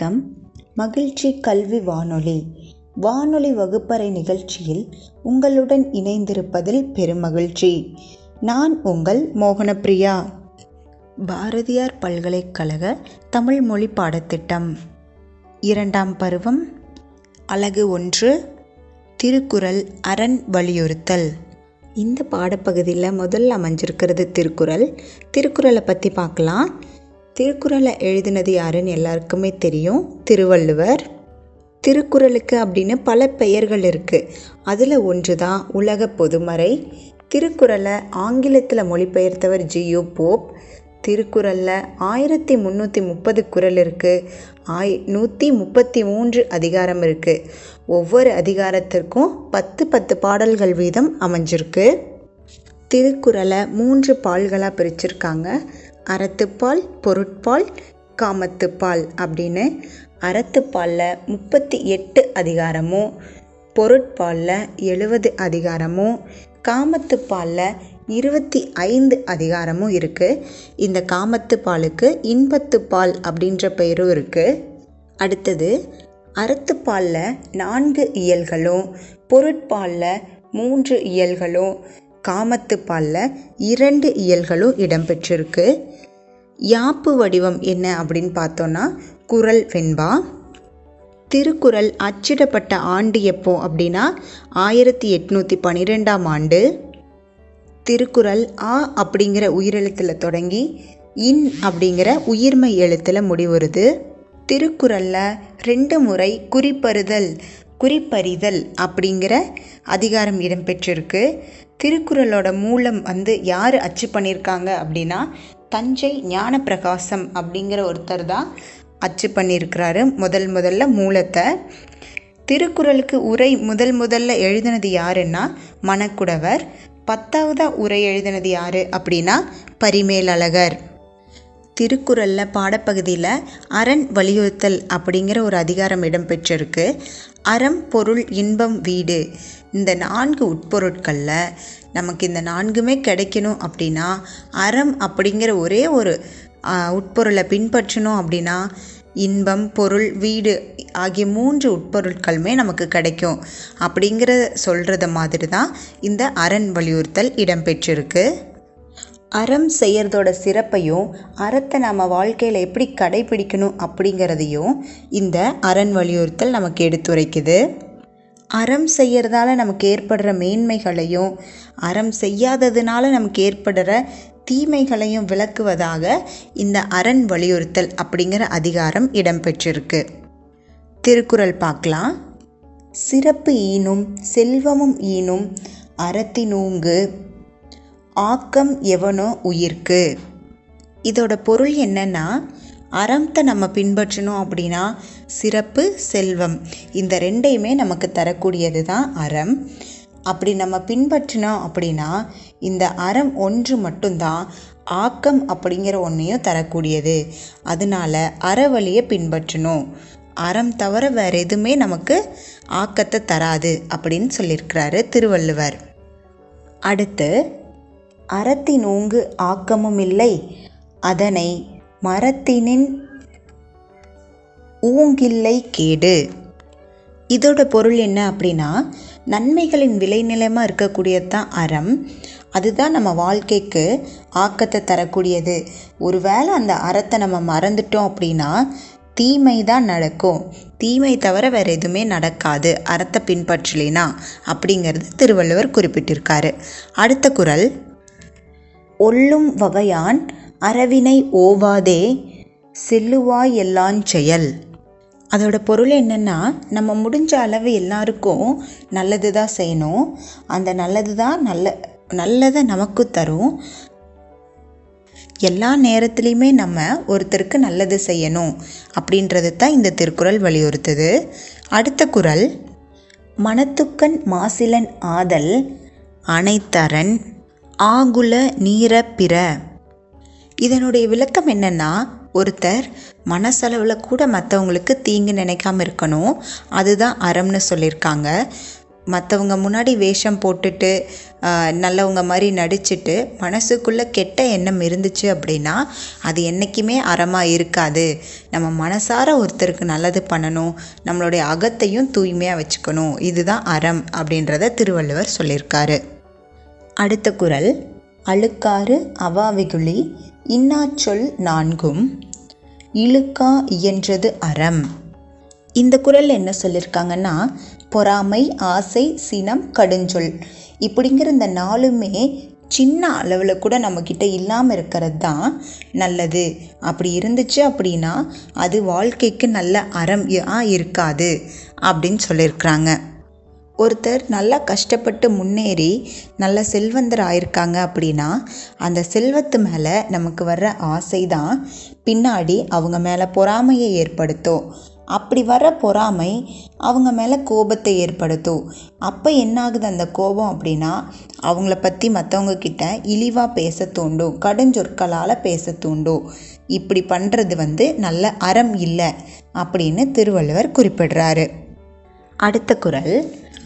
வணக்கம். மகிழ்ச்சி கல்வி வானொலி. வானொலி வகுப்பறை நிகழ்ச்சியில் உங்களுடன் இணைந்திருப்பதில் பெருமகிழ்ச்சி. நான் உங்கள் மோகனப்பிரியா. பாரதியார் பல்கலைக்கழக தமிழ் மொழி பாடத்திட்டம். இரண்டாம் பருவம். அலகு ஒன்று. திருக்குறள் அரண் வலியுறுத்தல். இந்த பாடப்பகுதியில் முதல்ல அமைஞ்சிருக்கிறது திருக்குறள். திருக்குறளை பற்றி பார்க்கலாம். திருக்குறளை எழுதினது யாருன்னு எல்லாருக்குமே தெரியும். திருவள்ளுவர். திருக்குறளுக்கு அப்படின்னு பல பெயர்கள் இருக்குது அதில் ஒன்று தான் உலக பொதுமறை. திருக்குறளை ஆங்கிலத்தில் மொழிபெயர்த்தவர் ஜியோ போப். திருக்குறளில் ஆயிரத்தி முந்நூற்றி முப்பது குறள் இருக்குது ஆய் நூற்றி முப்பத்தி மூன்று அதிகாரம் இருக்குது ஒவ்வொரு அதிகாரத்திற்கும் பத்து பத்து பாடல்கள் வீதம் அமைஞ்சிருக்கு. திருக்குறளை மூன்று பால்களாக பிரிச்சிருக்காங்க. அறத்துப்பால் பொருட்பால் காமத்துப்பால் அப்படின்னு அறத்துப்பாலில் முப்பத்தி எட்டு அதிகாரமும் பொருட்பாலில் எழுபது அதிகாரமும் காமத்துப்பாலில் இருபத்தி ஐந்து அதிகாரமும் இருக்குது இந்த காமத்துப்பாலுக்கு இன்பத்துப்பால் அப்படின்ற பெயரும் இருக்குது அடுத்தது அறத்துப்பாலில் நான்கு இயல்களும் பொருட்பாலில் மூன்று இயல்களும் காமத்துப்பாலில் இரண்டு இயல்களும் இடம்பெற்றிருக்கு. யாப்பு வடிவம் என்ன அப்படின்னு பார்த்தோன்னா குரல் வெண்பா. திருக்குறள் அச்சிடப்பட்ட ஆண்டு எப்போ அப்படின்னா ஆயிரத்தி எட்நூற்றி பன்னிரெண்டாம் ஆண்டு. திருக்குறள் ஆ அப்படிங்கிற உயிரெழுத்தில் தொடங்கி இன் அப்படிங்கிற உயிர்மை எழுத்தில் முடிவுறுது. திருக்குறளில் ரெண்டு முறை குறிப்பறுதல் குறிப்பறிதல் அப்படிங்கிற அதிகாரம் இடம்பெற்றிருக்கு. திருக்குறளோட மூலம் வந்து யார் அச்சு பண்ணியிருக்காங்க அப்படின்னா தஞ்சை ஞானப்பிரகாசம் அப்படிங்கிற ஒருத்தர் தான் அச்சு பண்ணியிருக்கிறாரு முதல் முதல்ல மூலத்தை. திருக்குறளுக்கு உரை முதல் முதல்ல எழுதினது யாருன்னா மணக்குடவர். பத்தாவதாக உரை எழுதினது யார் அப்படின்னா பரிமேலழகர். திருக்குறளில் பாடப்பகுதியில் அரண் வலியுறுத்தல் அப்படிங்கிற ஒரு அதிகாரம் இடம்பெற்றிருக்கு. அறம் பொருள் இன்பம் வீடு இந்த நான்கு உட்பொருட்களில் நமக்கு இந்த நான்குமே கிடைக்கணும் அப்படின்னா அறம் அப்படிங்கிற ஒரே ஒரு உட்பொருளை பின்பற்றணும் அப்படின்னா இன்பம் பொருள் வீடு ஆகிய மூன்று உட்பொருட்களுமே நமக்கு கிடைக்கும் அப்படிங்கிற சொல்கிறத மாதிரி தான் இந்த அரண் வலியுறுத்தல் இடம்பெற்றிருக்கு. அறம் செய்கிறதோட சிறப்பையும் அறத்தை நம்ம வாழ்க்கையில் எப்படி கடைபிடிக்கணும் அப்படிங்கிறதையும் இந்த அரண் வலியுறுத்தல் நமக்கு எடுத்துரைக்குது. அறம் செய்கிறதால நமக்கு ஏற்படுற மேன்மைகளையும் அறம் செய்யாததுனால நமக்கு ஏற்படுற தீமைகளையும் விளக்குவதாக இந்த அரண் வலியுறுத்தல் அப்படிங்கிற அதிகாரம் இடம்பெற்றிருக்கு. திருக்குறள் பார்க்கலாம். சிறப்பு ஈனும் செல்வமும் ஈனும் அறத்தினூங்கு ஆக்கம் எவனோ உயிர்க்கு. இதோட பொருள் என்னன்னா அறத்தை நம்ம பின்பற்றணும் அப்படின்னா சிறப்பு செல்வம். இந்த ரெண்டையுமே நமக்கு தரக்கூடியது தான் அறம். அப்படி நம்ம பின்பற்றினோம் அப்படின்னா இந்த அறம் ஒன்று மட்டும்தான் ஆக்கம் அப்படிங்கிற ஒன்றையும் தரக்கூடியது. அதனால அறவழியை பின்பற்றணும். அறம் தவிர வேறு எதுவுமே நமக்கு ஆக்கத்தை தராது அப்படின்னு சொல்லியிருக்கிறாரு திருவள்ளுவர். அடுத்து அறத்தினூங்கு ஆக்கமும் இல்லை அதனை மரத்தினின் ஊங்கில்லை கேடு. இதோட பொருள் என்ன அப்படின்னா நன்மைகளின் விளைநிலமாக இருக்கக்கூடியது தான் அறம். அதுதான் நம்ம வாழ்க்கைக்கு ஆக்கத்தை தரக்கூடியது. ஒருவேளை அந்த அறத்தை நம்ம மறந்துட்டோம் அப்படின்னா தீமை தான் நடக்கும். தீமை தவிர வேறு எதுவுமே நடக்காது. அறத்தை பின்பற்றலைனா அப்படிங்கிறது திருவள்ளுவர் குறிப்பிட்டிருக்காரு. அடுத்த குரல். ஒல்லும் வகையான் அறவினை ஓவாதே செல்லுவாயெல்லான் செயல். அதோட பொருள் என்னென்னா நம்ம முடிஞ்ச அளவு எல்லாருக்கும் நல்லது தான் செய்யணும். அந்த நல்லது தான் நல்ல நல்லதை நமக்கு தரும். எல்லா நேரத்துலையுமே நம்ம ஒருத்தருக்கு நல்லது செய்யணும் அப்படின்றது தான் இந்த திருக்குறள் வலியுறுத்துது. அடுத்த குரல் மனத்துக்கண் மாசிலன் ஆதல் அனைத்தரன் ஆகுல நீர பிற. இதனுடைய விளக்கம் என்னென்னா ஒருத்தர் மனசளவில் கூட மற்றவங்களுக்கு தீங்கு நினைக்காம இருக்கணும். அதுதான் அறம்னு சொல்லியிருக்காங்க. மற்றவங்க முன்னாடி வேஷம் போட்டுட்டு நல்லவங்க மாதிரி நடிச்சுட்டு மனசுக்குள்ளே கெட்ட எண்ணம் இருந்துச்சு அப்படின்னா அது என்றைக்குமே அறமாக இருக்காது. நம்ம மனசார ஒருத்தருக்கு நல்லது பண்ணணும். நம்மளுடைய அகத்தையும் தூய்மையாக வச்சுக்கணும். இதுதான் அறம் அப்படின்றத திருவள்ளுவர் சொல்லியிருக்காரு. அடுத்த குறள் அழுக்காறு அவாவெகுளி இன்னாச்சொல் நான்கும் இழுக்கா இயன்றது அறம் இந்த குறள் என்ன சொல்லியிருக்காங்கன்னா பொறாமை ஆசை சினம் கடுஞ்சொல் இப்படிங்கிற இந்த நாளுமே சின்ன அளவில் கூட நம்மக்கிட்ட இல்லாமல் இருக்கிறது தான் நல்லது. அப்படி இருந்துச்சு அப்படின்னா அது வாழ்க்கைக்கு நல்ல அறம் ஆ இருக்காது அப்படின்னு சொல்லியிருக்கிறாங்க ஒருத்தர் நல்லா கஷ்டப்பட்டு முன்னேறி நல்ல செல்வந்தர் ஆயிருக்காங்க அப்படின்னா அந்த செல்வத்து மேலே நமக்கு வர்ற ஆசை தான் பின்னாடி அவங்க மேலே பொறாமையை ஏற்படுத்தும். அப்படி வர பொறாமை அவங்க மேலே கோபத்தை ஏற்படுத்தும். அப்போ என்னாகுது அந்த கோபம் அப்படின்னா அவங்கள பற்றி மற்றவங்க கிட்ட இழிவாக பேச தூண்டும் கடுஞ்சொற்களால் பேச தூண்டும். இப்படி பண்ணுறது வந்து நல்ல அறம் இல்லை அப்படின்னு திருவள்ளுவர் குறிப்பிடுறாரு. அடுத்த குறள்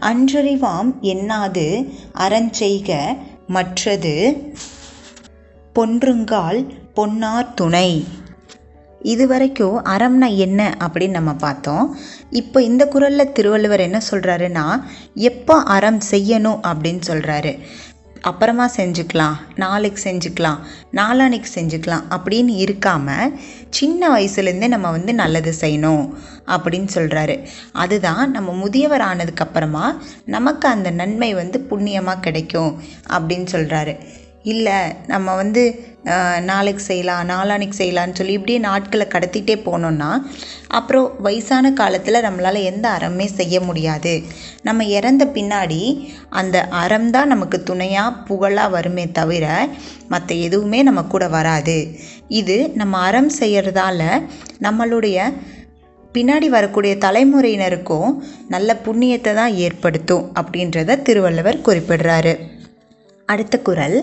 அன்றறிவாம் என்னாது அறஞ்செய்க மற்றது பொன்றுங்கால் பொன்னார் துணை. இது வரைக்கும் அறம்னா என்ன அப்படின்னு நம்ம பார்த்தோம். இப்போ இந்த குறளில் திருவள்ளுவர் என்ன சொல்கிறாருன்னா எப்போ அறம் செய்யணும் அப்படின்னு சொல்கிறாரு அப்புறமா செஞ்சுக்கலாம் நாளைக்கு செஞ்சுக்கலாம் நாளான்னைக்கு செஞ்சுக்கலாம் அப்படின்னு இருக்காமல் சின்ன வயசுலேருந்தே நம்ம வந்து நல்லது செய்யணும் அப்படின்னு சொல்கிறாரு அதுதான் நம்ம முதியவர் ஆனதுக்கப்புறமா நமக்கு அந்த நன்மை வந்து புண்ணியமாக கிடைக்கும் அப்படின்னு சொல்கிறாரு இல்லை நம்ம வந்து நாளைக்கு செய்யலாம் நாளான்னைக்கு செய்யலாம்னு சொல்லி இப்படியே நாட்களை கடத்திட்டே போனோம்னா அப்புறம் வயசான காலத்தில் நம்மளால் எந்த அறமே செய்ய முடியாது. நம்ம இறந்த பின்னாடி அந்த அறம் தான் நமக்கு துணையாக புகழாக வருமே தவிர மற்ற எதுவுமே நம்ம கூட வராது. இது நம்ம அறம் செய்கிறதால நம்மளுடைய பின்னாடி வரக்கூடிய தலைமுறையினருக்கும் நல்ல புண்ணியத்தை தான் ஏற்படுத்தும் அப்படின்றத திருவள்ளுவர் குறிப்பிடுறாரு. அடுத்த குறள்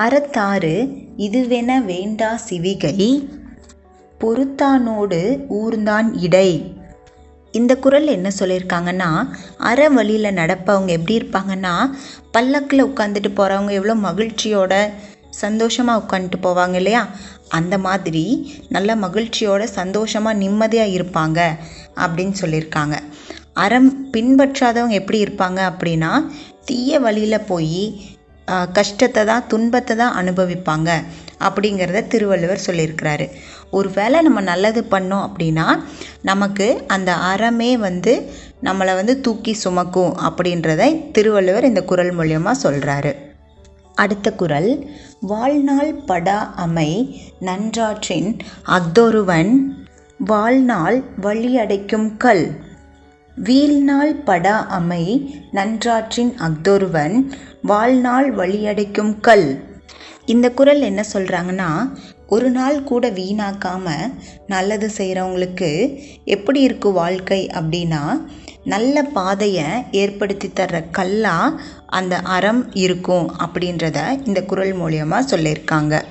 அறத்தாறு இதுவென வேண்டா சிவிகை பொறுத்தானோடு ஊர்ந்தான் இடை இந்த குறள் என்ன சொல்லியிருக்காங்கன்னா அற வழியில் நடப்பவங்க எப்படி இருப்பாங்கன்னா பல்லக்கில் உட்காந்துட்டு போகிறவங்க எவ்வளோ மகிழ்ச்சியோட சந்தோஷமாக உட்காந்துட்டு போவாங்க இல்லையா? அந்த மாதிரி நல்ல மகிழ்ச்சியோட சந்தோஷமாக நிம்மதியாக இருப்பாங்க அப்படின்னு சொல்லியிருக்காங்க. அறம் பின்பற்றாதவங்க எப்படி இருப்பாங்க அப்படின்னா தீய வழியில் போய் கஷ்டத்தை தான் துன்பத்தை தான் அனுபவிப்பாங்க. அப்படிங்கிறத திருவள்ளுவர் சொல்லியிருக்கிறாரு. ஒருவேளை நம்ம நல்லது பண்ணோம் அப்படின்னா நமக்கு அந்த அறமே வந்து நம்மளை வந்து தூக்கி சுமக்கும் அப்படின்றத திருவள்ளுவர் இந்த குறள் மூலியமாக சொல்கிறாரு அடுத்த குறள் வாழ்நாள் படா அமை நன்றாற்றின் அஃதொருவன் வாழ்நாள் வழியடைக்கும் கல் வீழ்நாள் படா அமை நன்றாற்றின் அஃதொருவன் வாழ்நாள் வழியடைக்கும் கல். இந்த குறள் என்ன சொல்கிறாங்கன்னா ஒரு நாள் கூட வீணாக்காமல் நல்லது செய்கிறவங்களுக்கு எப்படி இருக்கும் வாழ்க்கை அப்படின்னா நல்ல பாதையை ஏற்படுத்தி தர்ற கல்லாக அந்த அறம் இருக்கும் அப்படின்றத இந்த குறள் மூலியமாக சொல்லியிருக்காங்க.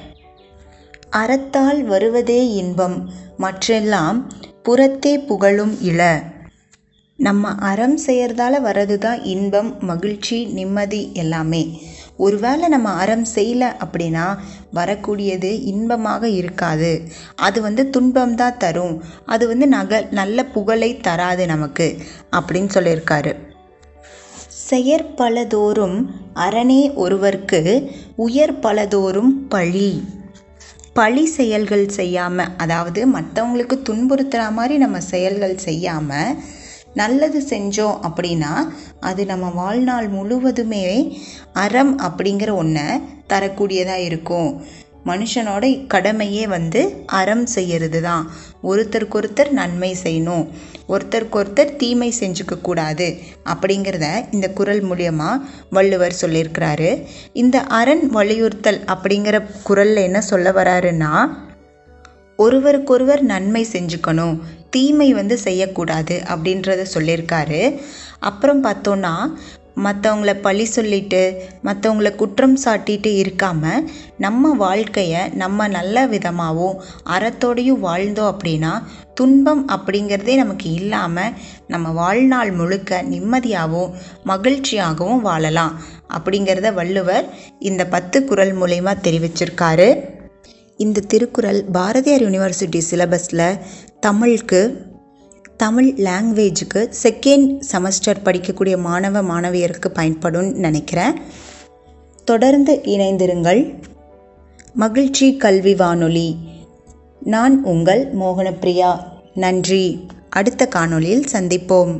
அறத்தால் வருவதே இன்பம் மற்றெல்லாம் புறத்தே புகழும் இள நம்ம அறம் செய்கிறதால வர்றது தான் இன்பம் மகிழ்ச்சி நிம்மதி எல்லாமே. ஒருவேளை நம்ம அறம் செய்யல அப்படின்னா வரக்கூடியது இன்பமாக இருக்காது. அது வந்து துன்பம் தான் தரும். அது வந்து நக நல்ல புகழை தராது நமக்கு அப்படின்னு சொல்லியிருக்காரு. செயற்பலதோறும் அரணே ஒருவர்க்கு உயர் பலதோறும் பழி. பழி செயல்கள் செய்யாமல் அதாவது மற்றவங்களுக்கு துன்புறுத்துகிற மாதிரி நம்ம செயல்கள் செய்யாமல் நல்லது செஞ்சோம் அப்படின்னா அது நம்ம வாழ்நாள் முழுவதுமே அறம் அப்படிங்கிற ஒன்றை தரக்கூடியதாக இருக்கும். மனுஷனோட கடமையே வந்து அறம் செய்யறது தான் ஒருத்தருக்கொருத்தர் நன்மை செய்யணும். ஒருத்தருக்கொருத்தர் தீமை செஞ்சுக்க கூடாது அப்படிங்கிறத இந்த குறள் மூலியமாக வள்ளுவர் சொல்லியிருக்கிறாரு. இந்த அரண் வலியுறுத்தல் அப்படிங்கிற குரலில் என்ன சொல்ல வராருன்னா ஒருவருக்கொருவர் நன்மை செஞ்சுக்கணும். தீமை வந்து செய்யக்கூடாது அப்படின்றத சொல்லியிருக்காரு. அப்புறம் பார்த்தோன்னா மற்றவங்கள பழி சொல்லிட்டு மற்றவங்கள குற்றம் சாட்டிட்டு இருக்காமல் நம்ம வாழ்க்கையை நம்ம நல்ல விதமாகவும் அறத்தோடையும் வாழ்ந்தோம் அப்படின்னா துன்பம் அப்படிங்கிறதே நமக்கு இல்லாமல் நம்ம வாழ்நாள் முழுக்க நிம்மதியாகவும் மகிழ்ச்சியாகவும் வாழலாம் அப்படிங்கிறத வள்ளுவர் இந்த பத்து குறள் மூலயமா தெரிவிச்சிருக்காரு. இந்த திருக்குறள் பாரதியார் யூனிவர்சிட்டி சிலபஸில் தமிழுக்கு தமிழ் லாங்குவேஜுக்கு செகண்ட் செமஸ்டர் படிக்கக்கூடிய மாணவ மாணவியருக்கு பயன்படும்னு நினைக்கிறேன். தொடர்ந்து இணைந்திருங்கள். மகிழ்ச்சி கல்வி வானொலி. நான் உங்கள் மோகனப்பிரியா. நன்றி. அடுத்த காணொளியில் சந்திப்போம்.